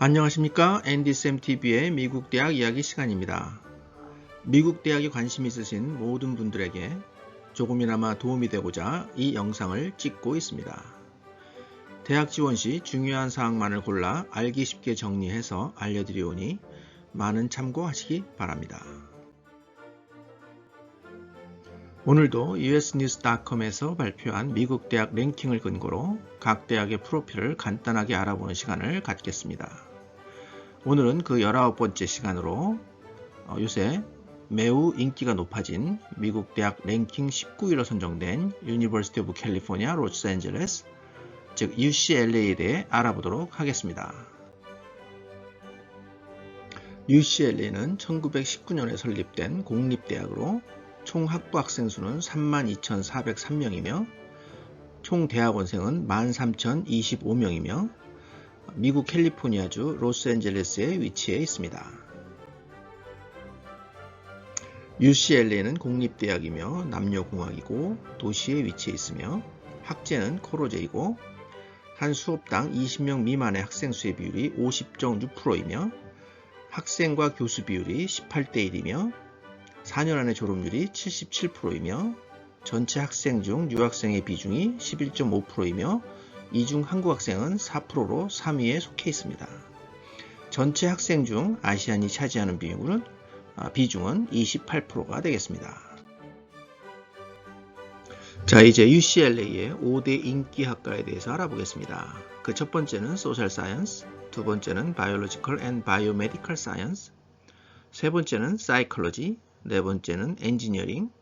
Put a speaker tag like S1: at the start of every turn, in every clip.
S1: 안녕하십니까 앤디쌤TV의 미국 대학 이야기 시간입니다. 미국 대학에 관심 있으신 모든 분들에게 조금이나마 도움이 되고자 이 영상을 찍고 있습니다. 대학 지원 시 중요한 사항만을 골라 알기 쉽게 정리해서 알려드리오니 많은 참고하시기 바랍니다. 오늘도 usnews.com에서 발표한 미국 대학 랭킹을 근거로 각 대학의 프로필을 간단하게 알아보는 시간을 갖겠습니다. 오늘은 그 19번째 시간으로 어, 요새 매우 인기가 높아진 미국 대학 랭킹 19위로 선정된 유니버시티 오브 캘리포니아 로스앤젤레스 즉 UCLA에 대해 알아보도록 하겠습니다. UCLA는 1919년에 설립된 공립대학으로 총 학부 학생 수는 32,403명이며 총 대학원생은 13,025명이며 미국 캘리포니아주 로스앤젤레스에 위치해 있습니다. UCLA는 공립대학이며 남녀공학이고 도시에 위치해 있으며 학제는 코로제이고 한 수업당 20명 미만의 학생 수의 비율이 50.6%이며 학생과 교수 비율이 18대 1이며 4년 안에 졸업률이 77%이며 전체 학생 중 유학생의 비중이 11.5%이며 이중 한국 학생은 4%로 3위에 속해 있습니다. 전체 학생 중 아시안이 차지하는 비율은 아, 비중은 28%가 되겠습니다. 자, 이제 UCLA의 5대 인기 학과에 대해서 알아보겠습니다. 그 첫 번째는 Social Science, 두 번째는 Biological and Biomedical Science, 세 번째는 Psychology, 네 번째는 Engineering,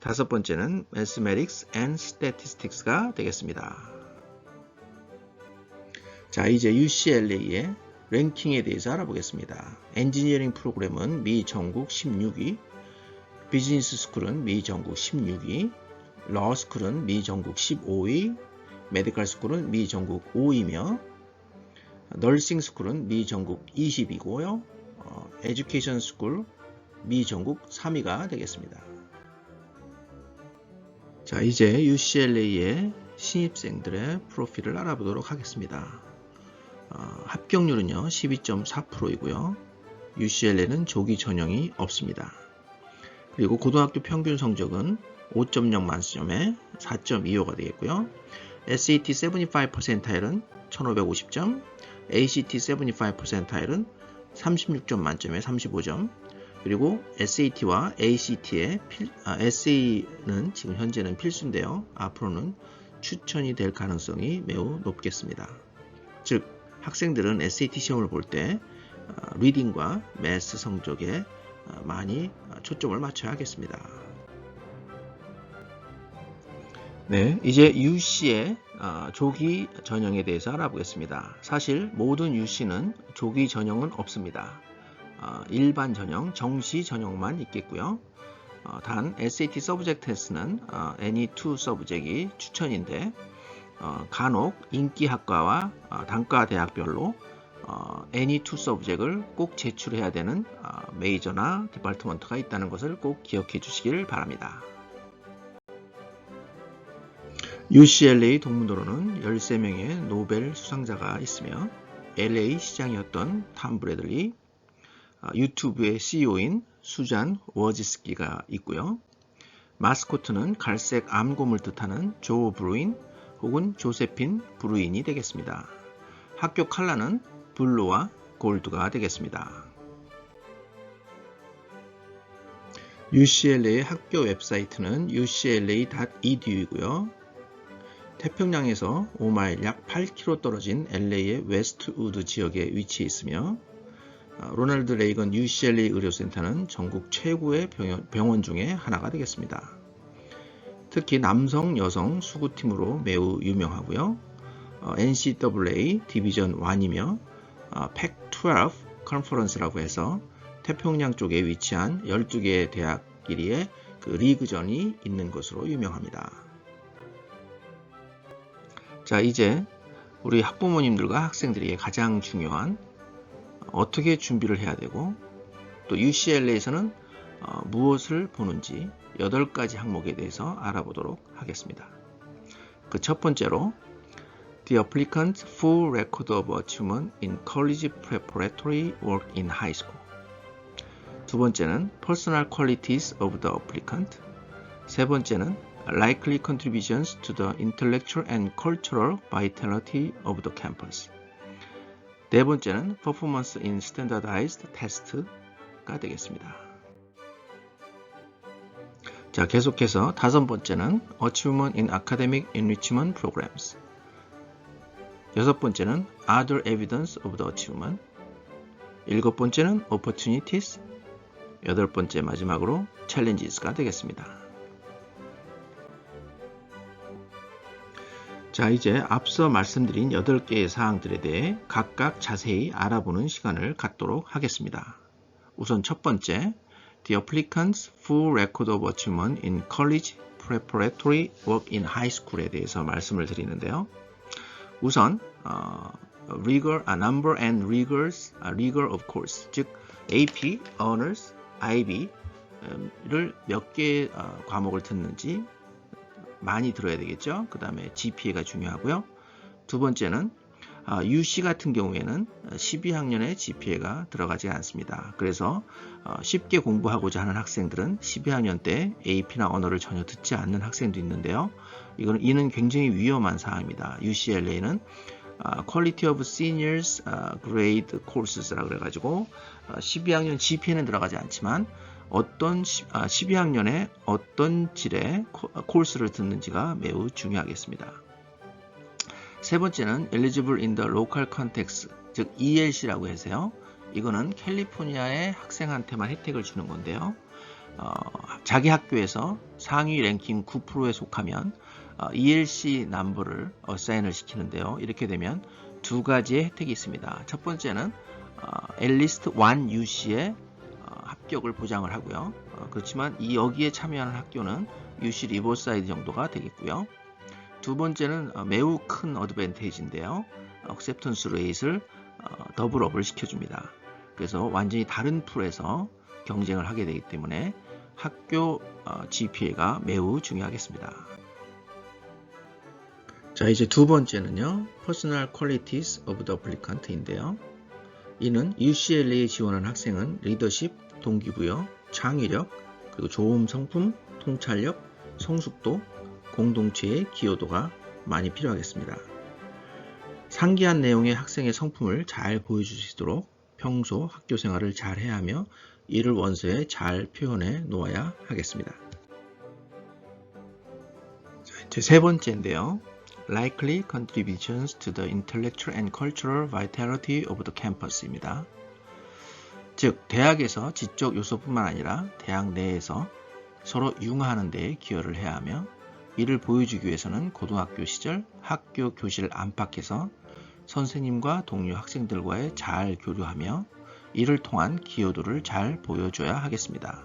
S1: 다섯 번째는 Mathematics and Statistics가 되겠습니다. 자, 이제 UCLA의 랭킹에 대해서 알아보겠습니다. 엔지니어링 프로그램은 미 전국 16위, 비즈니스 스쿨은 미 전국 16위, 러 스쿨은 미 전국 15위, 메디컬 스쿨은 미 전국 5위며 널싱 스쿨은 미 전국 20위고요. 어, 에듀케이션 스쿨 미 전국 3위가 되겠습니다. 자, 이제 UCLA의 신입생들의 프로필을 알아보도록 하겠습니다. 어, 합격률은요 12.4%이고요. UCLA는 조기 전형이 없습니다. 그리고 고등학교 평균 성적은 5.0 만점에 4.25가 되겠고요. SAT 75%타일은 1550점, ACT 75%타일은 36점 만점에 35점, 그리고 SAT와 ACT의 필, 아, SA는 지금 현재는 필수인데요. 앞으로는 추천이 될 가능성이 매우 높겠습니다. 즉, 학생들은 SAT 시험을 볼때 어, 리딩과 매스 성적에 어, 많이 초점을 맞춰야 하겠습니다. 네, 이제 UC의 어, 조기 전형에 대해서 알아보겠습니다. 사실 모든 UC는 조기 전형은 없습니다. 일반 전형, 정시 전형만 있겠고요. 단 SAT 서브젝트 테스트는 any two 서브젝이 추천인데 어, 간혹 인기 학과와 어, 단과 대학별로 어, any2 서브젝을 꼭 제출해야 되는 어, 메이저나 디파트먼트가 있다는 것을 꼭 기억해 주시길 바랍니다. UCLA 동문도로는 13명의 노벨 수상자가 있으며 LA 시장이었던 탐 브래들리, 어, 유튜브의 CEO인 수잔 워지스키가 있고요. 마스코트는 갈색 암곰을 뜻하는 조 브루인, 혹은 조세핀 브루인이 되겠습니다. 학교 칼라는 블루와 골드가 되겠습니다. UCLA의 학교 웹사이트는 ucla.edu이고요. 태평양에서 5마일 약 8km 떨어진 LA의 웨스트 우드 지역에 위치해 있으며 어, 로널드 레이건 UCLA 의료센터는 전국 최고의 병원 중에 하나가 되겠습니다. 특히 남성, 여성 수구팀으로 매우 유명하고요. 어, NCAA 디비전 1이며 어, Pac-12 컨퍼런스라고 해서 태평양 쪽에 위치한 12개의 대학끼리의 그 리그전이 있는 것으로 유명합니다. 자, 이제 우리 학부모님들과 학생들에게 가장 중요한 어떻게 준비를 해야 되고 또 UCLA에서는 어, 무엇을 보는지 8가지 항목에 대해서 알아보도록 하겠습니다. 그 첫 번째로 The applicant's full record of achievement in college preparatory work in high school. 두 번째는 personal qualities of the applicant. 세 번째는 likely contributions to the intellectual and cultural vitality of the campus. 네 번째는 performance in standardized test가 되겠습니다. 자, 계속해서 다섯 번째는 achievement in academic enrichment programs. 여섯 번째는 other evidence of the achievement. 일곱 번째는 opportunities. 여덟 번째 마지막으로 challenges가 되겠습니다. 자, 이제 앞서 말씀드린 8개의 사항들에 대해 각각 자세히 알아보는 시간을 갖도록 하겠습니다. 우선 첫 번째, The applicant's full record of achievement in college preparatory work in high school에 대해서 말씀을 드리는데요. 우선 어, rigor, a number and rigors, a rigor of course, 즉 AP, honors, IB를 몇 개의 어, 과목을 듣는지 많이 들어야 되겠죠. 그 다음에 GPA가 중요하고요. 두 번째는 아, UC 같은 경우에는 12학년에 GPA가 들어가지 않습니다. 그래서 어, 쉽게 공부하고자 하는 학생들은 12학년 때 AP나 언어를 전혀 듣지 않는 학생도 있는데요. 이거는 이는 굉장히 위험한 사항입니다. UCLA는 Quality of Seniors Grade Courses라고 그래가지고 12학년 GPA는 들어가지 않지만 어떤 12학년에 어떤 질의 코र्스를 듣는지가 매우 중요하겠습니다. 세 번째는 eligible in the local context, 즉 ELC라고 해서요. 이거는 캘리포니아의 학생한테만 혜택을 주는 건데요. 어, 자기 학교에서 상위 랭킹 9%에 속하면 어, ELC 남부를 어사인을 시키는데요. 이렇게 되면 두 가지의 혜택이 있습니다. 첫 번째는 어, 앨리스트 1 UC의 어, 합격을 보장을 하고요. 어, 그렇지만 이 여기에 참여하는 학교는 UC 리버사이드 정도가 되겠고요. 두 번째는 어, 매우 큰 어드밴테이지인데요. 억셉턴스 레이트를 더블업을 시켜줍니다. 그래서 완전히 다른 풀에서 경쟁을 하게 되기 때문에 학교 어, GPA가 매우 중요하겠습니다. 자 이제 두 번째는요. Personal Qualities of the Applicant인데요. 이는 UCLA에 지원한 학생은 리더십, 동기부여, 창의력, 그리고 좋은 성품, 통찰력, 성숙도, 공동체의 기여도가 많이 필요하겠습니다. 상기한 내용의 학생의 성품을 잘 보여줄 수 있도록 평소 학교 생활을 잘 해야 하며 이를 원서에 잘 표현해 놓아야 하겠습니다. 제 세 번째인데요. Likely contributions to the intellectual and cultural vitality of the campus입니다. 즉, 대학에서 지적 요소뿐만 아니라 대학 내에서 서로 융화하는 데 기여를 해야 하며 이를 보여주기 위해서는 고등학교 시절 학교 교실 안팎에서 선생님과 동료 학생들과의 잘 교류하며 이를 통한 기여도를 잘 보여줘야 하겠습니다.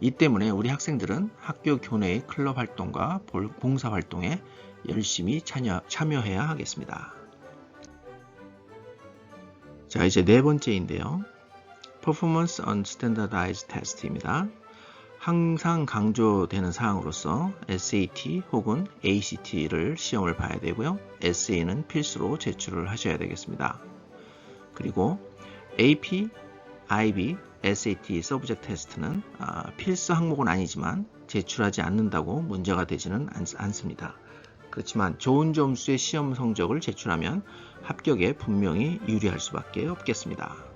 S1: 이 때문에 우리 학생들은 학교 교내의 클럽 활동과 봉사 활동에 열심히 참여, 참여해야 하겠습니다. 자, 이제 네 번째인데요. Performance on Standardized Test입니다. 항상 강조되는 사항으로서 SAT 혹은 ACT를 시험을 봐야 되고요. SA는 필수로 제출을 하셔야 되겠습니다. 그리고 AP, IB, SAT 서브젝트 테스트는 아, 필수 항목은 아니지만 제출하지 않는다고 문제가 되지는 않, 습니다 그렇지만 좋은 점수의 시험 성적을 제출하면 합격에 분명히 유리할 수밖에 없겠습니다.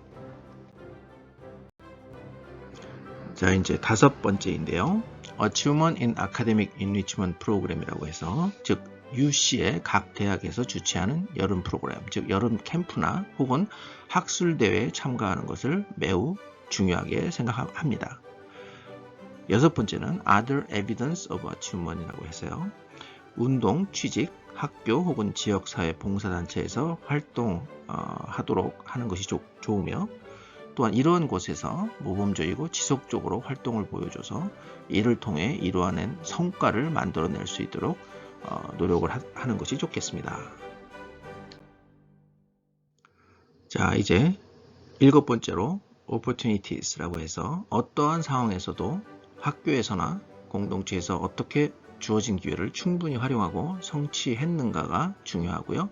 S1: 자, 이제 다섯 번째인데요. Achievement in Academic Enrichment Program이라고 해서 즉 UC의 각 대학에서 주최하는 여름 프로그램, 즉 여름 캠프나 혹은 학술 대회에 참가하는 것을 매우 중요하게 생각합니다. 여섯 번째는 Other Evidence of Achievement이라고 해서요. 운동, 취직, 학교 혹은 지역사회 봉사단체에서 활동하도록 하는 것이 좋, 좋으며 또한 이러한 곳에서 모범적이고 지속적으로 활동을 보여줘서 이를 통해 이루어낸 성과를 만들어낼 수 있도록 어, 노력을 하, 는 것이 좋겠습니다. 자, 이제 일곱 번째로 opportunities라고 해서 어떠한 상황에서도 학교에서나 공동체에서 어떻게 주어진 기회를 충분히 활용하고 성취했는가가 중요하고요.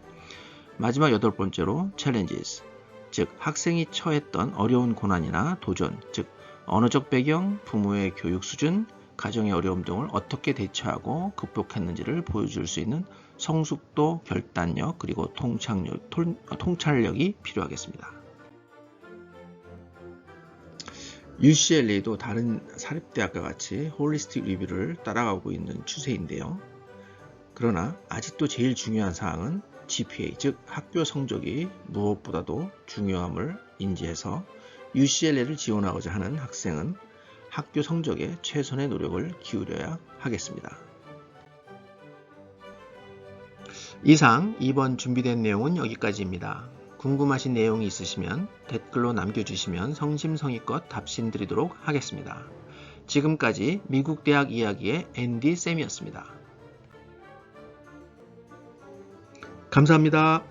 S1: 마지막 여덟 번째로 challenges, 즉 학생이 처했던 어려운 고난이나 도전, 즉 언어적 배경, 부모의 교육 수준, 가정의 어려움 등을 어떻게 대처하고 극복했는지를 보여줄 수 있는 성숙도, 결단력, 그리고 통찰력, 통- 통찰력이 필요하겠습니다. UCLA도 다른 사립대학과 같이 홀리스틱 리뷰를 따라가고 있는 추세인데요. 그러나 아직도 제일 중요한 사항은 GPA, 즉 학교 성적이 무엇보다도 중요함을 인지해서 UCLA를 지원하고자 하는 학생은 학교 성적에 최선의 노력을 기울여야 하겠습니다. 이상 이번 준비된 내용은 여기까지입니다. 궁금하신 내용이 있으시면 댓글로 남겨주시면 성심성의껏 답신 드리도록 하겠습니다. 지금까지 미국 대학 이야기의 앤디 쌤이었습니다. 감사합니다.